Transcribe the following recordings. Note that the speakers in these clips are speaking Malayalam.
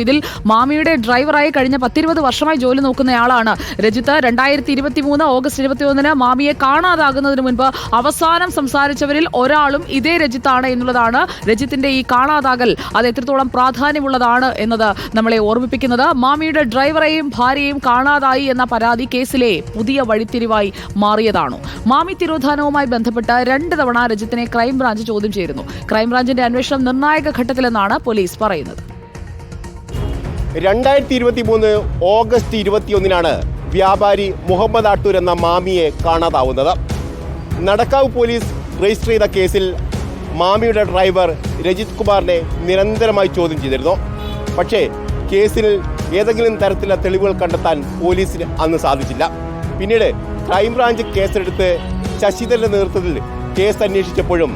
ഇതിൽ മാമിയുടെ ഡ്രൈവറായി കഴിഞ്ഞ പത്തിരുപത് വർഷമായി ജോലി നോക്കുന്നയാളാണ് രജിത്ത്. രണ്ടായിരത്തി ഇരുപത്തി മൂന്ന് ഓഗസ്റ്റ് ഇരുപത്തി ഒന്നിന് മാമിയെ കാണാതാകുന്നതിന് മുൻപ് അവസാനം സംസാരിച്ചവരിൽ ഒരാളും ഇതേ രജിത്താണ് എന്നുള്ളതാണ് രജിത്തിന്റെ ഈ കാണാതാകൽ. അത് എത്രത്തോളം പ്രാധാന്യമുള്ളതാണ് എന്നത് നമ്മളെ ഓർമ്മിപ്പിക്കുന്നത്. മാമിയുടെ ഡ്രൈവറെയും ഭാര്യയും കാണാതായി എന്ന പരാതി കേസിലെ പുതിയ വഴിത്തിരിവായി മാറിയതാണ്. മാമി തിരോധാനവുമായി ബന്ധപ്പെട്ട് രണ്ട് തവണ രജിത്തിനെ ക്രൈംബ്രാഞ്ച് ചോദ്യം ചെയ്തിരുന്നു ക്രൈംബ്രാഞ്ചിന്റെ അന്വേഷണം നിർണായക ഘട്ടത്തിലെന്നാണ് പോലീസ് പറയുന്നത്. രണ്ടായിരത്തി ഇരുപത്തി മൂന്ന് ഓഗസ്റ്റ് ഇരുപത്തിയൊന്നിനാണ് വ്യാപാരി മുഹമ്മദ് ആട്ടൂർ എന്ന മാമിയെ കാണാതാവുന്നത്. നടക്കാവ് പോലീസ് രജിസ്റ്റർ ചെയ്ത കേസിൽ മാമിയുടെ ഡ്രൈവർ രജിത് കുമാറിനെ നിരന്തരമായി ചോദ്യം ചെയ്തിരുന്നു. പക്ഷേ കേസിൽ ഏതെങ്കിലും തരത്തിലുള്ള തെളിവുകൾ കണ്ടെത്താൻ പോലീസിന് അന്ന് സാധിച്ചില്ല. പിന്നീട് ക്രൈംബ്രാഞ്ച് കേസെടുത്ത് ശശിധരന്റെ നേതൃത്വത്തിൽ കേസ് അന്വേഷിച്ചപ്പോഴും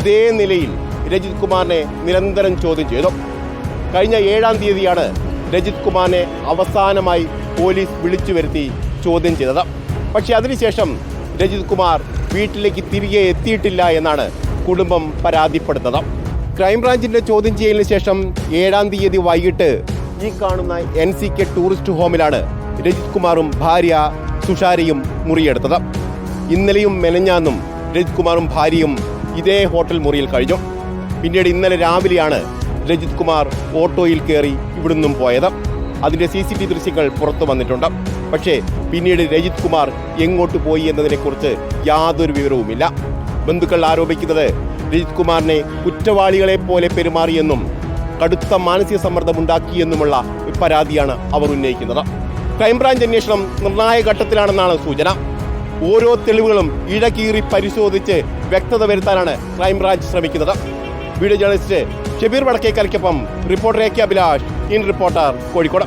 ഇതേ നിലയിൽ രജിത് കുമാറിനെ നിരന്തരം ചോദ്യം ചെയ്തു. കഴിഞ്ഞ ഏഴാം തീയതിയാണ് രജിത് കുമാറിനെ അവസാനമായി പോലീസ് വിളിച്ചു വരുത്തി ചോദ്യം ചെയ്തത്. പക്ഷേ അതിനുശേഷം രജിത് കുമാർ വീട്ടിലേക്ക് തിരികെ എത്തിയിട്ടില്ല എന്നാണ് കുടുംബം പരാതിപ്പെടുന്നത്. ക്രൈംബ്രാഞ്ചിന്റെ ചോദ്യം ചെയ്യലിന് ശേഷം ഏഴാം തീയതി വൈകിട്ട് ഈ കാണുന്ന എൻ സി കെ ടൂറിസ്റ്റ് ഹോമിലാണ് രജിത് കുമാറും ഭാര്യ സുഷാരിയും മുറിയെടുത്തത്. ഇന്നലെയും മെനഞ്ഞാന്നും രജിത് കുമാറും ഭാര്യയും ഇതേ ഹോട്ടൽ മുറിയിൽ കഴിഞ്ഞു. പിന്നീട് ഇന്നലെ രാവിലെയാണ് രജിത് കുമാർ ഓട്ടോയിൽ കയറി ഇവിടുന്നും പോയത്. അതിന്റെ സി സി ടി ദൃശ്യങ്ങൾ പുറത്തു വന്നിട്ടുണ്ട്. പക്ഷേ പിന്നീട് രജിത് കുമാർ എങ്ങോട്ട് പോയി എന്നതിനെക്കുറിച്ച് യാതൊരു വിവരവുമില്ല. ബന്ധുക്കൾ ആരോപിക്കുന്നത് രജിത് കുമാറിനെ കുറ്റവാളികളെ പോലെ പെരുമാറിയെന്നും കടുത്ത മാനസിക സമ്മർദ്ദം സമ്മർദ്ദമുണ്ടാക്കിയെന്നുമുള്ള പരാതിയാണ് അവർ ഉന്നയിക്കുന്നത്. ക്രൈംബ്രാഞ്ച് അന്വേഷണം നിർണായക ഘട്ടത്തിലാണെന്നാണ് സൂചന. ഓരോ തെളിവുകളും ഇഴകീറി പരിശോധിച്ച് വ്യക്തത വരുത്താനാണ് ക്രൈംബ്രാഞ്ച് ശ്രമിക്കുന്നത്. Video journalist Shabeer വടക്കേക്കലയ്ക്കൊപ്പം reporter A K Abhilash in reporter Kozhikode.